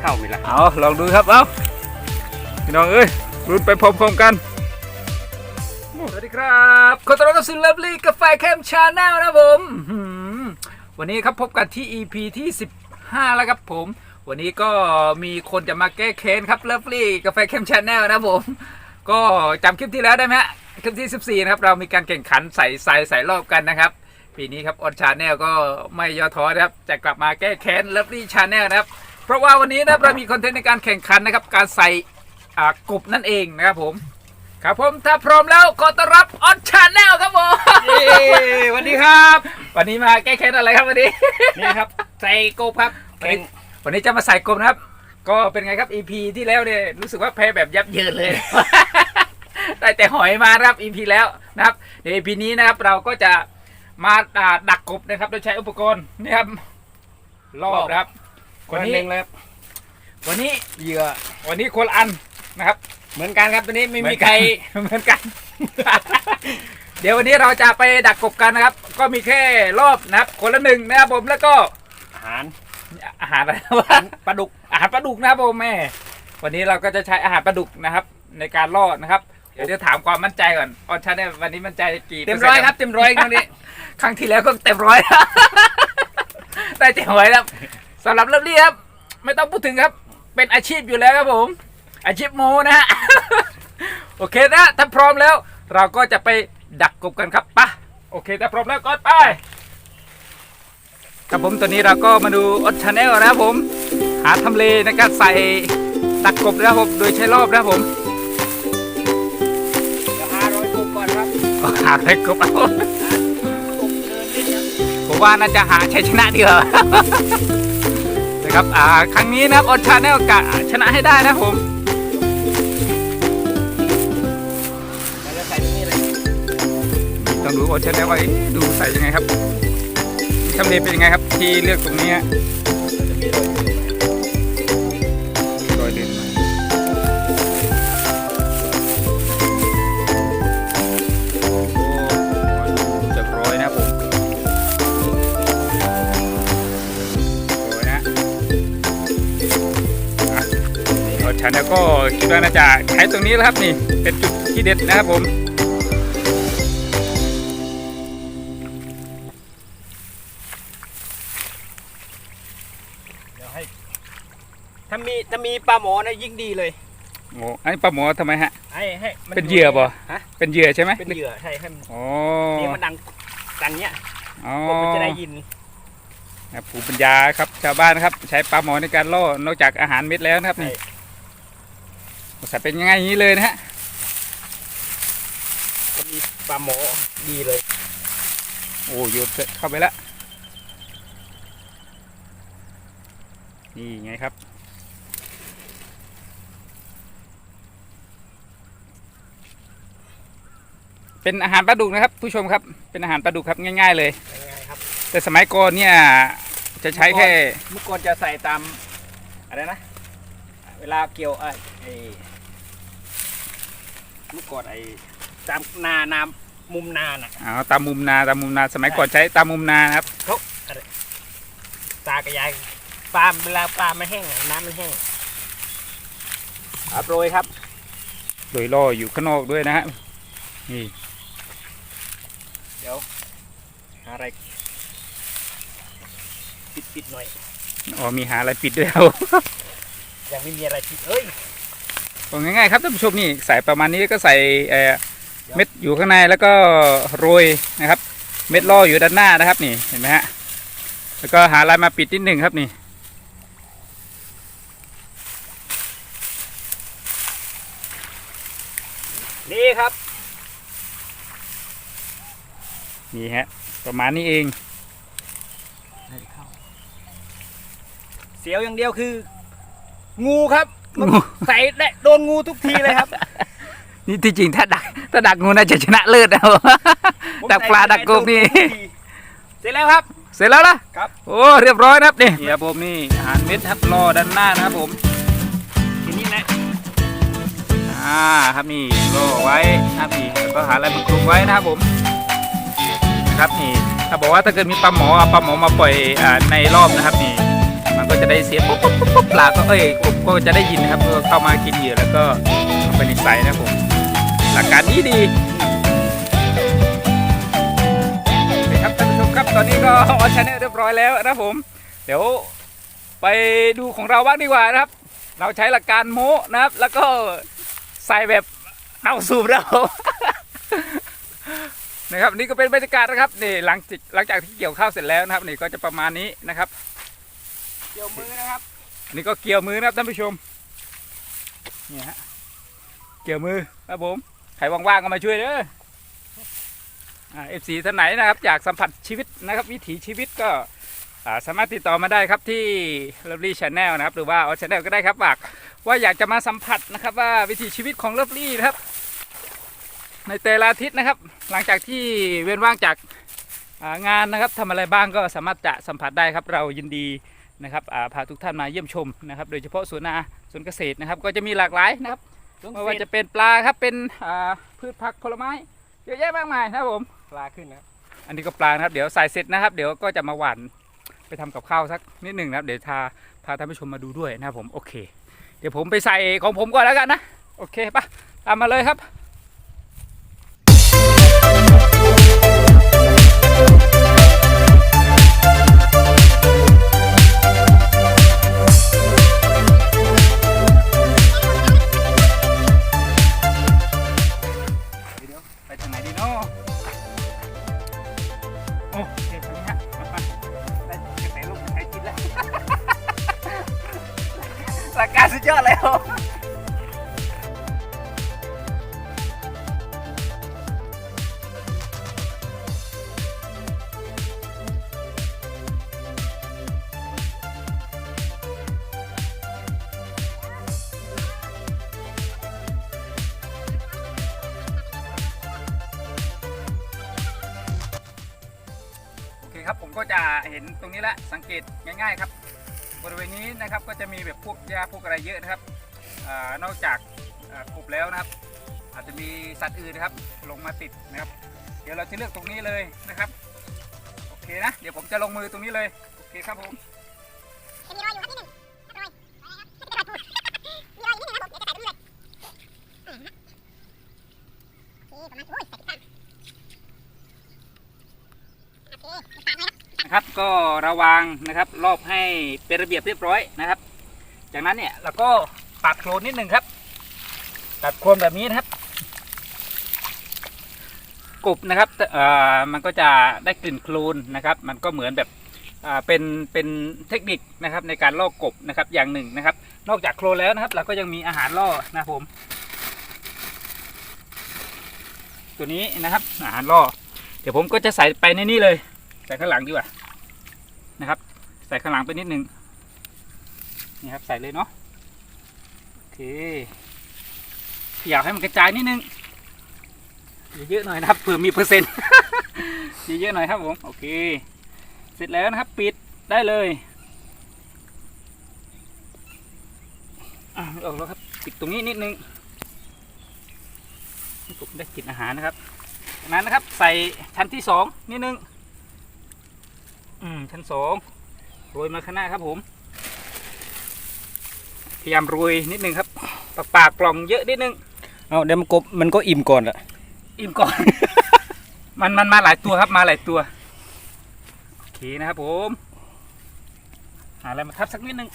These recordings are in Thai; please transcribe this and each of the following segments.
เข้าไหมล่ะเอาลองดูครับเอาพี่น้องเอ้ยรุนไปพร้อมๆกันสวัสดีครับขอต้อนรับเข้าสู่เลิฟลี่กาแฟเข้มชาแนลนะผมอื้อหือวันนี้ครับพบกันที่ EP ที่ 15 แล้วครับผม วันนี้ก็มีคนจะมาแก้แค้นครับเลิฟลี่กาแฟเข้มชาแนลนะผม ก็จำคลิปที่แล้วได้ไหมฮะคลิปที่ 14 นะครับ เรามีการแข่งขันใส่ใส่ใส่รอบกันนะครับปีนี้ครับออนชาแนลก็ไม่ย่อท้อนะครับจะกลับมาแก้แค้นเลิฟลี่ชาแนลนะครับ เพราะว่าวันนี้นะครับเรามีคอนเทนต์ในการแข่งขันนะครับ การใส่อ่ากบนั่นเองนะครับผม ครับผมถ้าพร้อมแล้วขอต้อนรับออนชาแนลครับผมเย้สวัสดีครับ วันนี้มาแก้แค้นอะไรครับวันนี้นี่ครับ ใส่กบครับวันเก่นี้งวันนี้จะมาใส่กบนะครับ ก็เป็นไงครับ EP ที่แล้วเนี่ยรู้สึกว่าแพ้แบบยับเยินเลยได้แต่หอยมานะครับ EP แล้วนะครับใน EP นี้นะครับเราก็จะมาอ่าดักกบนะครับ โดยใช้อุปกรณ์นี่ครับรอบนะครับ คนหนึ่งเลยครับวันนี้เหยื่อวันนี้คนละอันนะครับ เหมือนกันครับตัวนี้ไม่เหมืมีอนใคกัรนเหมือนกัน เดี๋ยววันนี้เราจะไปดักกบกันนะครับ ก็มีแค่รอบนะครับ คนละหนึ่งนะครับผมแล้วก็อาหารอาหารอะไรวะปลาดุกอาหารปลาดุกนะครับผมแม่ วันนี้เราก็จะใช้อาหารปลาดุกนะครับ ในการล่อนะครับเดี๋ยวจะถามความมั่นใจก่อนออนชันเนี่ยวันนี้มั่นใจกี่เต็มร้อยครับเต็มร้อยครั้งนี้ ครั้งที่แล้วก็เต็มร้อยได้เต็มร้อยแล้ว สำหรับเริ่มนี้ครับ ไม่ต้องพูดถึงครับ เป็นอาชีพอยู่แล้วครับผม อาชีพโมนะฮะ โอเคนะ ถ้าพร้อมแล้ว เราก็จะไปดักกบกันครับปะโอเค ถ้าพร้อมแล้วก็ไป ครับผมตอนนี้เราก็มาดูออดชาแนลนะครับผม หาทำเลในการใส่ดักกบนะครับผม โดยใช้รอบนะครับผมจะหาร้อยกบก่อนครับหาได้กบเอากบเดินเล่นครับผมว่าน่าจะหาชัยชนะดีกว่า นะครับอ่าครั้งนี้นะครับออดชาแนลกะชนะให้ได้นะผมต้องดูออดชาแนลว่าดูใส่ยังไงครับทำเลเป็นยังไงครับที่เลือกตรงนี้ฮะ นี่ออดชาแนลก็คิดว่าน่าจะใช้ตรงนี้แล้วครับนี่เป็นจุดที่เด็ดนะครับผมเดี๋ยวให้ถ้ามีถ้ามีปลาหมอนะยิ่งดีเลยโอ้อันนี้ปลาหมอทำไมฮะให้ให้มัเป็นเหยื่อป่ะฮะเป็นเหยื่อใช่ไหมเป็นเหยื่อใช่ให้มันอ๋อนี่มันดังดังเนี้ยอ๋อกบมันจะได้ยินครับภูมิปัญญาครับชาวบ้านนะครับ ใช้ปลาหมอในการล่อนอกจากอาหารเม็ดแล้วนะครับนี่ ใส่เป็นยังไงอย่างนี้เลยนะฮะจะมีปลาหมอดีเลย โอ้โยนเข้าไปแล้วนี่ไงครับเป็นอาหารปลาดุกนะครับ ผู้ชมครับเป็นอาหารปลาดุกครับง่าย ๆ เลยง่ายๆครับ แต่สมัยก่อนเนี่ยจะใช้แค่เมื่อก่อนจะใส่ตามอะไรนะ เวลาเกี่ยวไอ้ไอ้ เมื่อก่อนไอ้ตามนานามุมนาน่ะ อ๋อตามมุมนาตามมุมนาสมัยก่อนใช้ตามมุมนานะครับตากระยายปลาเวลาปลามันแห้งอะน้ำมันแห้งครับโรยครับ โดยล่ออยู่ข้างนอกด้วยนะฮะนี่เดี๋ยวหาอะไรปิดปิดหน่อย อ๋อมีหาอะไรปิดด้วยครับยังไม่มีอะไรปิดเอ้ย ก็ง่ายๆครับท่านผู้ชมนี่ใส่ประมาณนี้ก็ใส่เเม็ดอยู่ข้างในแล้วก็โรยนะครับ เม็ดล่ออยู่ด้านหน้านะครับนี่เห็นไหมฮะแล้วก็หาอะไรมาปิดนิดหนึ่งครับนี่นี่ครับนี่ฮะประมาณนี้เองเสียวอย่างเดียวคือ งูครับ มันใส่ได้โดนงูทุกทีเลยครับ นี่ที่จริงถ้าดักถ้าดักงูน่าจะชนะเลิศนะผมดักปลาดักกบนี่ ใส่โดทุทีเสร็จแล้วครับ เสร็จแล้วนะครับ โอ้เรียบร้อยนะครับนี่นี่ครับผมนี่อาหารเม็ดครับรอด้านหน้านะครับผมทีนี้นะอ่าครับนี่รอไว้นะครับนี่แล้วก็หาอะไรมาคลุมไว้นะครับผมนะครับนี่ถ้าบอกว่าถ้าเกิดมีปลาหมอเอาปลาหมอมาปล่อยอ่าในรอบนะครับนี่มันก็ จะได้เสียงปุ๊บปุ๊บปุ๊บปุ๊บปลาก็เอ้ยกบก็จะได้ยินนะครับก็เข้ามากินเหยื่อแล้วก็เอาไปในไซนะผมหลักการนี้ดีโอเครับท่านผู้ชมครับตอนนี้ก็ออนชาแนลเรียบร้อยแล้วนะผม เดี๋ยวไปดูของเราบ้างดีกว่านะครับ เราใช้หลักการโม้นะครับ แล้วก็ใส่แบบเอาสูบเรานะครับนี่ก็เป็นบรรยากาศนะครับนี่หลังจากหลังจากที่เกี่ยวข้าวเสร็จแล้วนะครับนี่ก็จะประมาณนี้นะครับ เกี่ยวมือนะครับอันนี่ก็เกี่ยวมือนะครับท่านผู้ชมนี่ฮะเกี่ยวมือครับผมใครว่างๆก็มาช่วยเด้อเอฟซีท่านไหนนะครับอยากสัมผัสชีวิตนะครับ วิถีชีวิตก็สามารถติดต่อมาได้ครับที่ Lovely Channel นะครับ หรือว่าออ Channel ก็ได้ครับฝากว่าอยากจะมาสัมผัสนะครับว่าวิถีชีวิตของ Lovely นะครับ ในแต่ละอาทิตย์นะครับ หลังจากที่เว้นว่างจากางานนะครับทำอะไรบ้างก็สามารถจะสัมผัสได้ครับ เรายินดี นะครับอ่าพาทุกท่านมาเยี่ยมชมนะครับ โดยเฉพาะสวนนาสวนเกษตรนะครับ ก็จะมีหลากหลายนะครับไม่ว่าจะเป็นปลาครับเป็นอ่าพืชผักผลไม้เยอะแยะมากมายนะครับผมปลาขึ้นนะครับอันนี้ก็ปลานะครับเดี๋ยวใส่เสร็จนะครับ เดี๋ยวก็จะมาหว่านไปทำกับข้าวสักนิดหนึ่งนะครับ เดี๋ยวพาพาท่านผู้ชมมาดูด้วยนะครับผมโอเค เดี๋ยวผมไปใส่ของผมก่อนแล้วกันนะ โอเคปะตามมาเลยครับ ก็จะเห็นตรงนี้ละสังเกตง่ายๆครับ บริเวณนี้นะครับก็จะมีแบบพวกหญ้าพวกอะไรเยอะนะครับอนอกจากกบแล้วนะครับ อาจจะมีสัตว์อื่นนะครับ ลงมาติดนะครับ เดี๋ยวเราจะเลือกตรงนี้เลยนะครับโอเคนะเดี๋ยวผมจะลงมือตรงนี้เลยโอเคครับผมมีรอยอยู่ครับนิดนึงรอยมีรอยนิดนึงครับผมเดี๋ยวจะใส่ไปเรื่อยอืมฮะโอเคประมาณโอ้ยใส่ผิดข้างโอเคตามเลยครับ นะครับ ก็ระวางนะครับ รอบให้เป็นระเบียบเรียบร้อยนะครับ จากนั้นเนี่ยเราก็ปัดโคลนนิดหนึ่งครับ ตัดโคลนแบบนี้นะครับกบนะครับเอ่อมันก็จะได้กลิ่นโคลนนะครับ มันก็เหมือนแบบอ่าเป็นเป็นเทคนิคนะครับในการล่อกบนะครับอย่างหนึ่งนะครับ นอกจากโคลนแล้วนะครับ เราก็ยังมีอาหารล่อนะผม ตัวนี้นะครับอาหารล่อ เดี๋ยวผมก็จะใส่ไปในนี้เลย ใส่ข้างหลังดีกว่า นะครับ ใส่ข้างหลังไปนิดนึงนี่ครับใส่เลยเนาะโอเคอยากให้มันกระจายนิดนึงเยอะๆหน่อยนะครับเผื่อมีเปอร์เซ็นต์เยอะๆหน่อยครับผมโอเค เสร็จแล้วนะครับปิดได้เลยอะออกแล้วครับปิดตรงนี้นิดนึงผมได้กลินอาหารนะครับจากนั้นนะครับใส่ชั้นที่สองนิดนึง อืมชั้นสองโรยมาข้างหน้าครับผม พยายามโรยนิดนึงครับ ปากปากกล่องเยอะนิดนึงเอาเดี๋ยวมันกบมันก็อิ่มก่อนอะอิ่มก่อน มันมันมาหลายตัวครับมาหลายตัวโอเคนะครับผมหาอะไรมาทับสักนิดนึง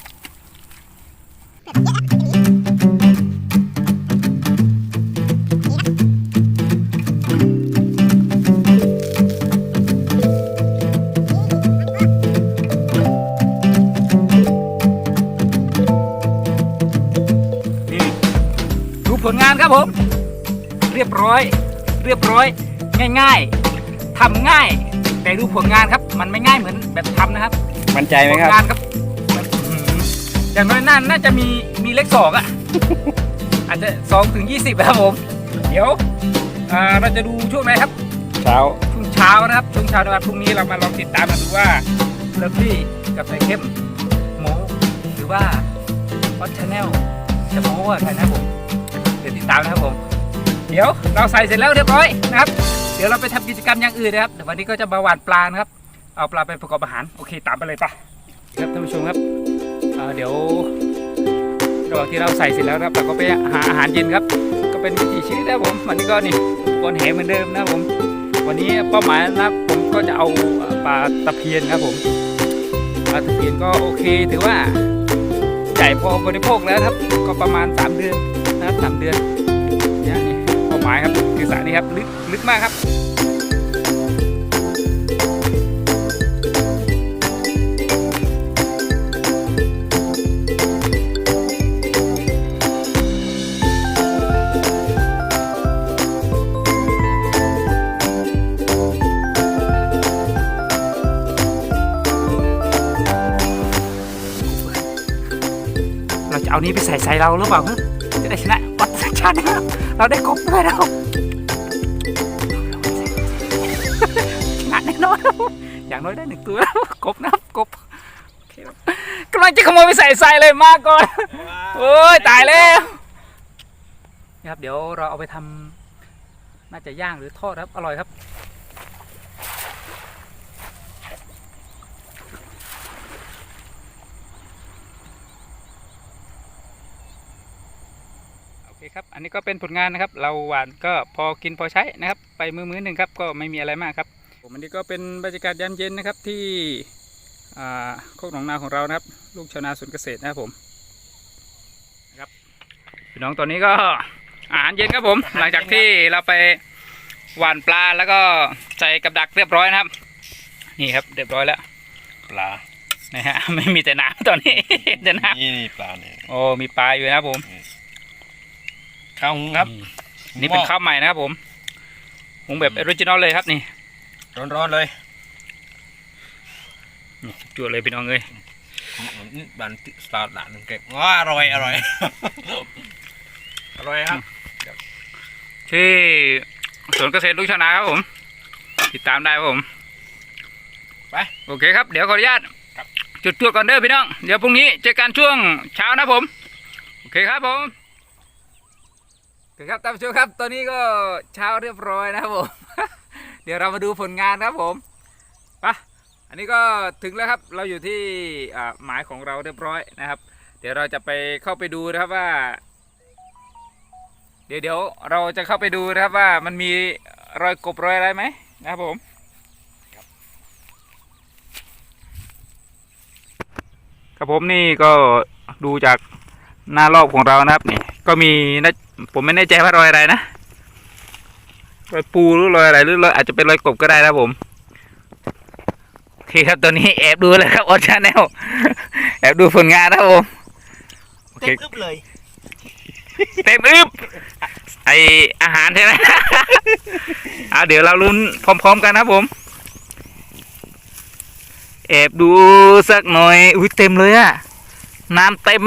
รียบร้อย เรียบร้อย ง่ายๆทำง่าย แต่ดูผลงานครับ มันไม่ง่ายเหมือนแบบทำนะครับมั่นใจไหมผลครับงานครับมันอื้อหืออย่างน้อยน่าน่าจะมีมีเลขสองอะอาจจะสองถึงยี่สิบครับผม เดี๋ยวอ่าเราจะดูช่วงไหนครับ เช้าช่วงเช้านะครับช่วงเช้าในวันพรุ่งนี้เรามาลองติดตามกันดูว่าเลิฟลี่กับไข่เข้มโมหรือว่าวัดชาแนลจะโมว่าใครนะครับผมเดี๋ยวติดตามนะครับผมเดี๋ยวเราใส่เสร็จแล้วเรียบร้อยนะครับ เดี๋ยวเราไปทำกิจกรรมอย่างอื่นนะครับเดี๋ยววันนี้ก็จะมาหวานปลานะครับ เอาปลาไปประกอบอาหารโอเค ตามไปเลยปะครับท่านผู้ชมครับเดี๋ยวระหว่างที่เราใส่เสร็จแล้วนะครับเราก็ไปหาอาหารเย็นครับ ก็เป็นวิถีชีวิตนะผมวันนี้ก็นี่บนแหเหมือนเดิมนะผม วันนี้เป้าหมายนะครับผมก็จะเอาปลาตะเพียนครับผมปลาตะเพียนก็โอเคถือว่าใหญ่พอบริโภคแล้วครับ ก็ประมาณ 3 เดือนนะครับสามเดือน นี่เป้ายครับคือสระนี้ครับลึกลึกมากครับเราจะเอานี้ไปใส่ใส่เราหรือเปล่าฮะจะได้ชนะวัดสักชาตินะครับ เราได้กบด้วยเราชนะแน่นอนอย่างน้อยได้หนึ่งตัวแล้วกบนะครบกบกำลังจะขโมยไปใส่ใส่เลยมากก่อนโอ้ยตายแล้วนะครับเดี๋ยวเราเอาไปทำน่าจะย่างหรือทอดครับ อร่อยครับ คครับ อันนี้ก็เป็นผลงานนะครับ เราหวานก็พอกินพอใช้นะครับ ไปมือมือหนึ่งครับ ก็ไม่มีอะไรมากครับผมอันนี้ก็เป็นบรรยากาศยามเย็นนะครับที่อ่าโคกหนองนาของเรานะครับ ลูกชาวนาสวนเกษตรนะครับผมนะครับพี่น้องตอนนี้ก็อาหารเย็นครับผม หลังจากที่เราไปหว่านปลาแล้วก็ใส่กับดักเรียบร้อยนะครับ นี่ครับเรียบร้อยแล้ว ปลานะฮะไม่มีแต่น้ำตอนนี้แต่น้นี่นี่ปลาเนี่ยำโอ้มีปลาอยู่นะครับผม ข้าวหุงครับ นี่เป็นข้าวใหม่นะครับผมหุงแบบออริจินอลเลยครับนี่ ร้อนๆเลยนี่จวดเลยพี่น้องเอ้ยนี่บันติสตาร์ทหลานเก็บว้าอร่อยอร่อยอร่อยครับ ที่สวนเกษตรลูกชาวนาครับผม ติดตามได้ครับผม ไปโอเคครับ เดี๋ยวขออนุญาตจุดจวดก่อนเด้อพี่น้อง เดี๋ยวพรุ่งนี้เจอกันช่วงเช้านะผม โอเคครับผมโอเครับท่านผู้ชมครับ ตอนนี้ก็เช้าเรียบร้อยนะครับผม เดี๋ยวเรามาดูผลงานครับผมไปอันนี้ก็ถึงแล้วครับ เราอยู่ที่หมายของเราเรียบร้อยนะครับ เดี๋ยวเราจะไปเข้าไปดูนะครับว่า เดี๋ยวเดี๋ยวเราจะเข้าไปดูนะครับว่ามันมีรอยกบรอยอะไรไหมนะครับผมครับผมนี่ก็ดูจากหน้ารอบของเรานะครับนี่ ก็มีนะ ผมไม่แน่ใจว่ารอยอะไรนะรอยปูหรือรอยอะไรหรือรอยอาจจะเป็นรอยกบก็ได้นะครับผมโอเคครับตอนนี้แอบดูเลยครับออชาแนลแอบดูผลงานนะครับผมโอเคเต็มอึบเลยเต็มอึบไออาหารใช่ไหมเอาเดี๋ยวเราลุ้นพร้อม ๆ กันนะครับผมแอบดูสักหน่อยอุ้ยเต็มเลยอะน้ำเต็ม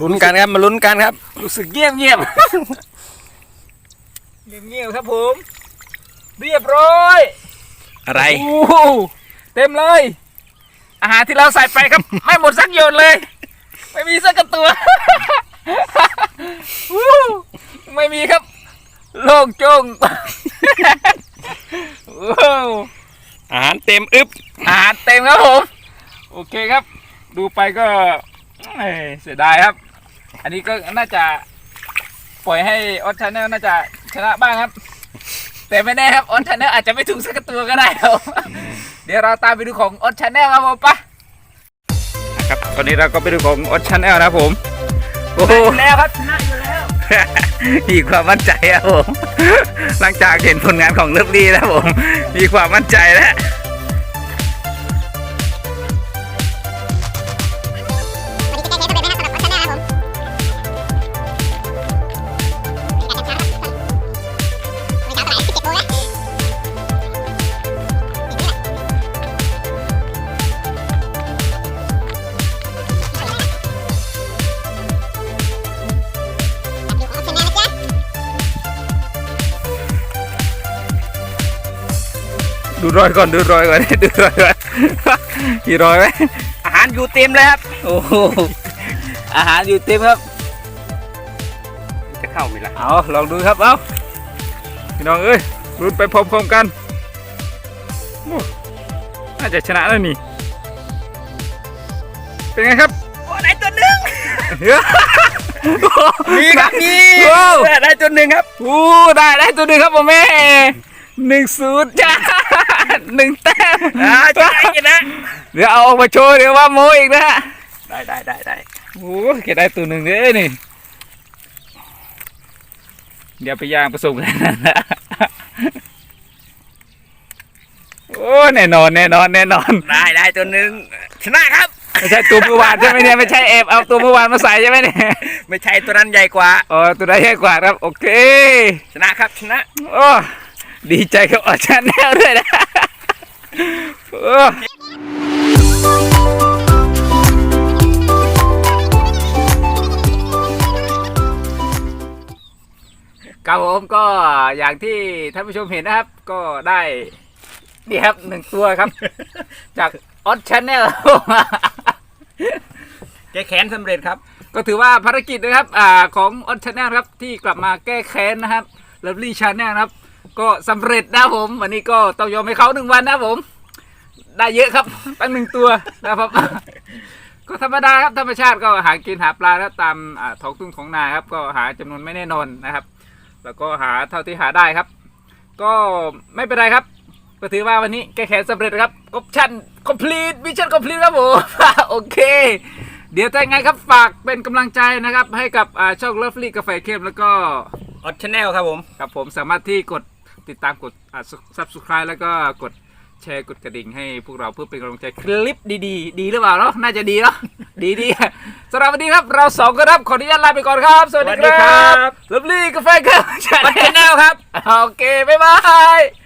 ลุ้นกันครับมาลุ้นกันครับ รู้สึกเงียบเงียบเงียบเงียบๆครับผม เรียบร้อยอะไรโอ้โหเต็มเลย อาหารที่เราใส่ไปครับ ไม่หมดสักหยดเลย ไม่มีสักกระตัววู้ไม่มีครับ โล่งโจงว้าวอาหารเต็มอึบอาหารเต็มครับผม โอเคครับ ดูไปก็เอ้ยเสียดายครับ อันนี้ก็น่าจะปล่อยให้ออสชาแนลน่าจะชนะบ้างครับ แต่ไม่แน่ครับออสชาแนลอาจจะไม่ถูกสักตัวก็ได้ครับ เดี๋ยวเราตามไปดูของออสชาแนลครับผมปะครับตอนนี้เราก็ไปดูของออสชาแนลนะครับผมโอ้โหแล้วครับชนะอยู่แล้วมีความมั่นใจครับผม หลังจากเห็นผลงานของเลิฟลี่แล้วผม มีความมั่นใจแล้ว รอยก่อนดูรอยก่อนดูรอยก่อนกี่รอยไหมอาหารอยู่เต็มเลยครับโอ้โหอาหารอยู่เต็มครับ จะเข้าไหมล่ะเอาลองดูครับเอาพี่น้องเอ้ยรุ้นไปพร้อมๆกันน่าจะชนะแล้วนี่เป็นไงครับโอ้ได้ตัวหนึ่งมีมีครับมีโอ้ได้ตัวหนึ่งครับโอ้ได้ได้ตัวหนึ่งครับผมแม่หนึ่งศูนย์จ้า หนึ่งแต้มอ่าจะได้กันนะเดี๋ยวเอาออกมาโชว์เดี๋ยวว่าโมอีกนะได้ได้ได้ได้โอ้เกดได้ตัวหนึ่งเลยนี่เดี๋ยวไปย่างผสมกันนะโอ้แน่นอนแน่นอนแน่นอน ได้ได้ตัวหนึ่งชนะครับไม่ใช่ตัวเมื่อวานใช่ไหมเนี่ยไม่ใช่แอบเอาตัวเมื่อวานมาใส่ใช่ไหมเนี่ยไม่ใช่ตัวนั้นใหญ่กว่าอ๋อตัวได้ใหญ่กว่าครับ โอเค ชนะครับชนะโอ้ดีใจกับออชาแนลด้วยนะโอ้ ครับผมก็อย่างที่ท่านผู้ชมเห็นนะครับ ก็ได้นี่ครับหนึ่งตัวครับ จากออชาแนลแกแขนสำเร็จครับ ก็ถือว่าภารกิจนะครับ อ่าของออนชาแนลครับที่กลับมาแก้แค้นนะครับเลิฟลี่ชาแนลนะครับ ก็สำเร็จนะครับผม วันนี้ก็ต้องยอมให้เขาหนึ่งวันนะครับผม ได้เยอะครับ ตั้งหนึ่งตัวนะครับ ก็ธรรมดาครับธรรมชาติก็หากินหาปลาแล้วตามอ่าท้องทุ่งของนาครับ ก็หาจำนวนไม่แน่นอนนะครับ แล้วก็หาเท่าที่หาได้ครับ ก็ไม่เป็นไรครับก็ถือว่าวันนี้แก้แค้นสำเร็จครับออปชั่น complete mission complete ครับผมโอเค เดี๋ยวถ้ายังไงครับฝากเป็นกำลังใจนะครับ ให้กับอ่าช่องเลิฟลี่กาแฟเข้มแล้วก็ออชแนลครับผมกับผมสามารถที่กด ติดตามกดอ่า subscribe แล้วก็กดแชร์กดกระดิ่งให้พวกเราเพื่อเป็นกำลังใจคลิปดีๆ ดีหรือเปล่าเนาะน่าจะดีเนาะดีดีๆสำหรับวันนี้ครับเราสองก็รับขออนุญาตลาไปก่อนครับ สวัสดีครับเลิฟลี่กาแฟเข้มออชแนลครับ โอเค บ๊ายบาย